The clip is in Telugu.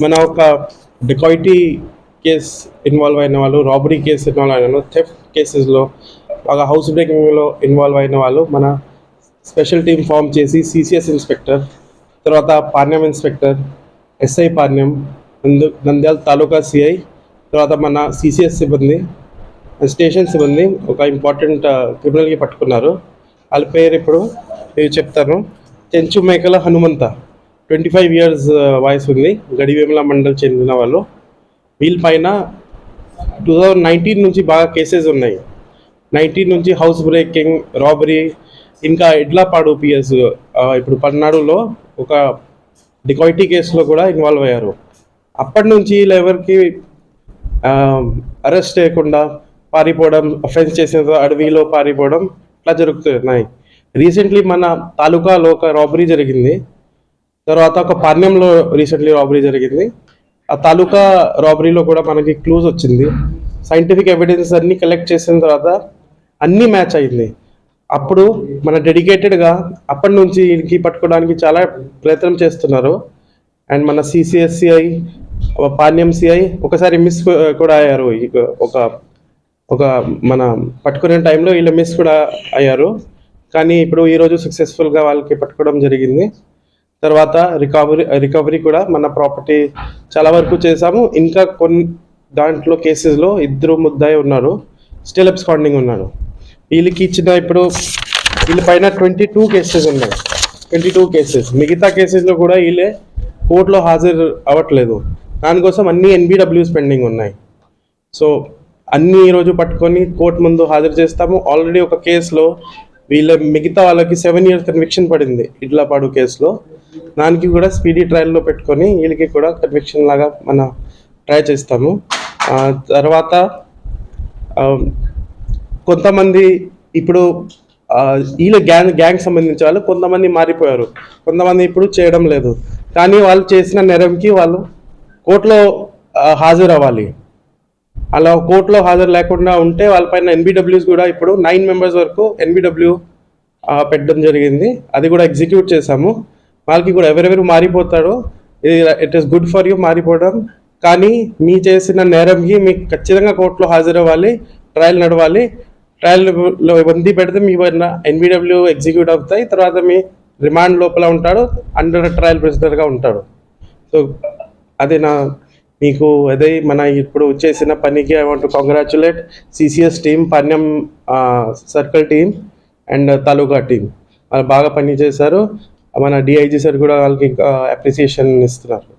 మన ఒక డికాయిటీ కేస్ ఇన్వాల్వ్ అయిన వాళ్ళు రాబరీ కేసు ఇన్వాల్వ్ అయిన వాళ్ళు థెఫ్ట్ కేసెస్లో బాగా హౌస్ బ్రేకింగ్లో ఇన్వాల్వ్ అయిన వాళ్ళు మన స్పెషల్ టీం ఫామ్ చేసి సిసిఎస్ ఇన్స్పెక్టర్ తర్వాత పాణ్యం ఇన్స్పెక్టర్ ఎస్ఐ పాణ్యం నందు నంద్యాల తాలూకా సిఐ తర్వాత మన సిసిఎస్ సిబ్బంది స్టేషన్ సిబ్బంది ఒక ఇంపార్టెంట్ క్రిమినల్కి పట్టుకున్నారు. వాళ్ళ పేరు ఇప్పుడు నేను చెప్తాను. చెంచు మేకల హనుమంత. ట్వంటీ ఫైవ్ ఇయర్స్ వయసు ఉంది. గడివేముల మండల్ చెందిన వాళ్ళు. వీళ్ళ పైన టూ థౌజండ్ నైన్టీన్ నుంచి బాగా కేసెస్ ఉన్నాయి. నైన్టీన్ నుంచి హౌస్ బ్రేకింగ్ రాబరీ ఇంకా ఎడ్లపాడు పిఎస్ ఇప్పుడు పల్నాడులో ఒక డికాయిటీ కేసులో కూడా ఇన్వాల్వ్ అయ్యారు. అప్పటి నుంచి వీళ్ళు ఎవరికి అరెస్ట్ చేయకుండా పారిపోవడం అఫెన్స్ చేసిన అడవిలో పారిపోవడం ఇట్లా జరుగుతున్నాయి. రీసెంట్లీ మన తాలూకాలో ఒక రాబరీ జరిగింది. తర్వాత ఒక పాణ్యంలో రీసెంట్లీ రాబరీ జరిగింది. ఆ తాలూకా రాబరీలో కూడా మనకి క్లూజ్ వచ్చింది. సైంటిఫిక్ ఎవిడెన్స్ అన్ని కలెక్ట్ చేసిన తర్వాత అన్నీ మ్యాచ్ అయింది. అప్పుడు మన డెడికేటెడ్గా అప్పటి నుంచి వీరికి పట్టుకోవడానికి చాలా ప్రయత్నం చేస్తున్నారు. అండ్ మన సిసిఎస్సిఐ పాణ్యం సిఐ ఒకసారి మిస్ కూడా అయ్యారు. ఒక ఒక మన పట్టుకునే టైంలో వీళ్ళు మిస్ కూడా అయ్యారు. కానీ ఇప్పుడు ఈరోజు సక్సెస్ఫుల్గా వాళ్ళకి పట్టుకోవడం జరిగింది. తర్వాత రికవరీ రికవరీ కూడా మన ప్రాపర్టీ చాలా వరకు చేసాము ఇంకా కొన్ని దాంట్లో కేసెస్లో ఇద్దరు ముద్దాయి ఉన్నారు. స్టిల్ అబ్స్కాండింగ్ ఉన్నాడు వీళ్ళకి ఇచ్చిన ఇప్పుడు వీళ్ళ పైన ట్వంటీ టూ కేసెస్ ఉన్నాయి. ట్వంటీ టూ కేసెస్ మిగతా కేసెస్లో కూడా వీళ్ళే కోర్టులో హాజరు అవ్వట్లేదు. దానికోసం అన్ని ఎన్బిడబ్ల్యూస్ పెండింగ్ ఉన్నాయి. సో అన్ని ఈరోజు పట్టుకొని కోర్టు ముందు హాజరు చేస్తాము. ఆల్రెడీ ఒక కేసులో వీళ్ళ మిగతా వాళ్ళకి సెవెన్ ఇయర్స్ కన్విక్షన్ పడింది. ఇడ్లపాడు కేసులో దానికి కూడా స్పీడీ ట్రయల్లో పెట్టుకొని వీళ్ళకి కూడా కన్విక్షన్ లాగా మన ట్రై చేస్తాము. తర్వాత కొంతమంది ఇప్పుడు వీళ్ళ గ్యాంగ్ గ్యాంగ్ సంబంధించిన వాళ్ళు కొంతమంది మారిపోయారు. కొంతమంది ఇప్పుడు చేయడం లేదు. కానీ వాళ్ళు చేసిన నేరంకి వాళ్ళు కోర్టులో హాజరు అవ్వాలి అలా కోర్టులో హాజరు లేకుండా ఉంటే వాళ్ళపైన ఎన్బిడబ్ల్యూస్ కూడా ఇప్పుడు నైన్ మెంబర్స్ వరకు ఎన్బిడబ్ల్యూ పెట్టడం జరిగింది. అది కూడా ఎగ్జిక్యూట్ చేశాము. వాళ్ళకి కూడా ఎవరెవరు మారిపోతాడో ఇది it is good for you మారిపోవడం. కానీ మీ చేసిన నేరంకి మీకు ఖచ్చితంగా కోర్టులో హాజరవ్వాలి ట్రయల్ నడవాలి. ట్రయల్లో ఇబ్బంది పెడితే మీ ఎన్బిడబ్ల్యూ ఎగ్జిక్యూట్ అవుతాయి తర్వాత మీ రిమాండ్ లోపల ఉంటాడు అండర్ ట్రయల్ ప్రెసిడెంట్గా ఉంటాడు. సో అదే నా మీకు అదే మన ఇప్పుడు చేసిన పనికి I want congratulate CCS team Panyam circle team and taluka team వాళ్ళు బాగా పని చేశారు మన డిఐజీ సార్ కూడా వాళ్ళకి అప్రిసియేషన్ ఇస్తున్నారు.